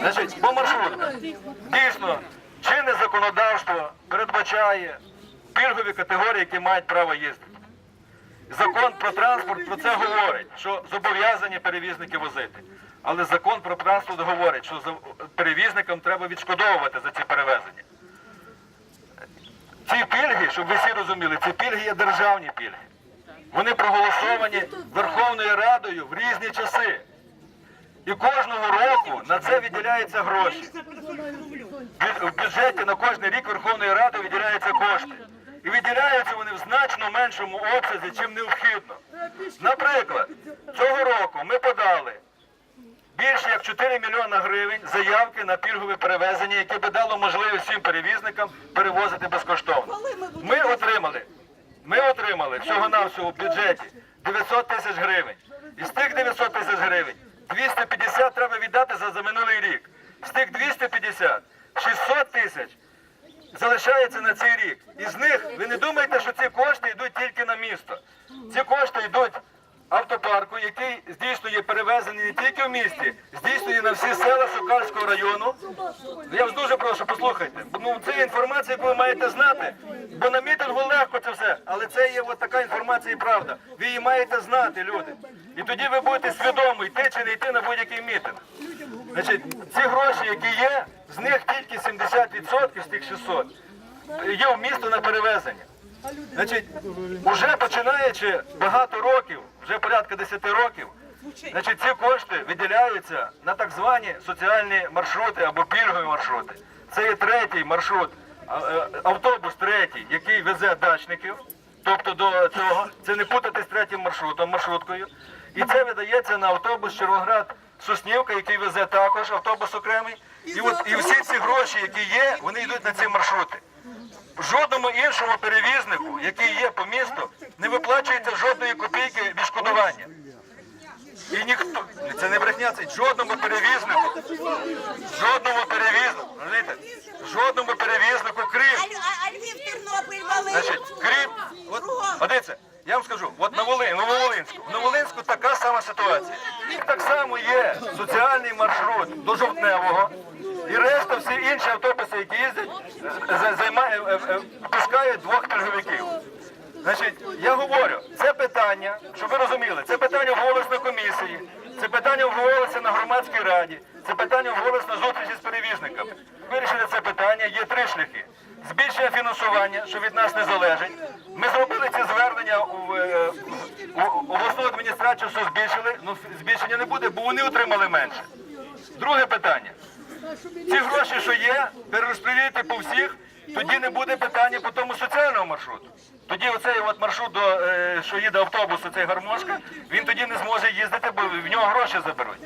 Значить, по маршрутках. Дійсно, чинне законодавство передбачає пільгові категорії, які мають право їздити. Закон про транспорт про це говорить, що зобов'язані перевізники возити. Але закон про транспорт говорить, що перевізникам треба відшкодовувати за ці перевезення. Ці пільги, щоб ви всі розуміли, ці пільги є державні пільги. Вони проголосовані Верховною Радою в різні часи. І кожного року на це виділяються гроші. В бюджеті на кожний рік Верховної Ради виділяються кошти. І виділяються вони в значно меншому обсязі, чим необхідно. Наприклад, цього року ми подали більше як 4 мільйона гривень заявки на пільгове перевезення, яке би дало можливість всім перевізникам перевозити безкоштовно. Ми отримали, ми отримали всього-навсього в бюджеті 900 тисяч гривень. Із тих 900 тисяч гривень 250 треба віддати за, за минулий рік. З тих 250 600 тисяч залишається на цей рік. Із них ви не думайте, що ці кошти йдуть тільки на місто. Ці кошти йдуть автопарку, який здійснює перевезення не тільки в місті, всі села Сокальського району. Я вас дуже прошу, послухайте. Ну, це інформація, яку ви маєте знати. Бо на мітингу легко це все, але це є от така інформація і правда. Ви її маєте знати, люди. І тоді ви будете свідомо йти чи не йти на будь-який мітинг. Значить, ці гроші, які є, з них тільки 70% з тих 600 є в місто на перевезення. Значить, вже починаючи багато років, вже порядка 10 років, значить, ці кошти виділяються на так звані соціальні маршрути або пільгові маршрути. Це є третій маршрут, е, автобус третій, який везе дачників. Тобто до цього це не путати з третім маршрутом, маршруткою. І це видається на автобус Червоград Соснівка, який везе також автобус окремий. І от і всі ці гроші, які є, вони йдуть на ці маршрути. Жодному іншому перевізнику, який є по місту, не виплачується жодної копійки відшкодування. І ніхто це не брехня, це жодному перевізнику, жодному перевізнику, розумієте, жодному перевізнику, крім А, Львів, Тернопіль. Значить, крім, от, дивіться, я вам скажу, от на Волинь, Нововолинську, в Нововолинську така сама ситуація. Так само є соціальний маршрут до Жовтневого, і решта всі інші автобуси, які їздять, займає, е, е, пускають двох пільговиків. Значить, я говорю, це питання, щоб ви розуміли, це питання обговорилось на комісії, це питання обговорилося на громадській раді, це питання обговорилось на зустрічі з перевізниками. Вирішити це питання є три шляхи. Збільшення фінансування, що від нас не залежить. Ми зробили ці звернення у, е, у обласну адміністрацію, що збільшили, ну збільшення не буде, бо вони отримали менше. Друге питання. Ці гроші, що є, перерозподілити по всіх, тоді не буде питання по тому соціальному маршруту. Тоді оцей от маршрут, до, е, що їде автобус, оцей гармошка, він тоді не зможе їздити, бо в нього гроші заберуть.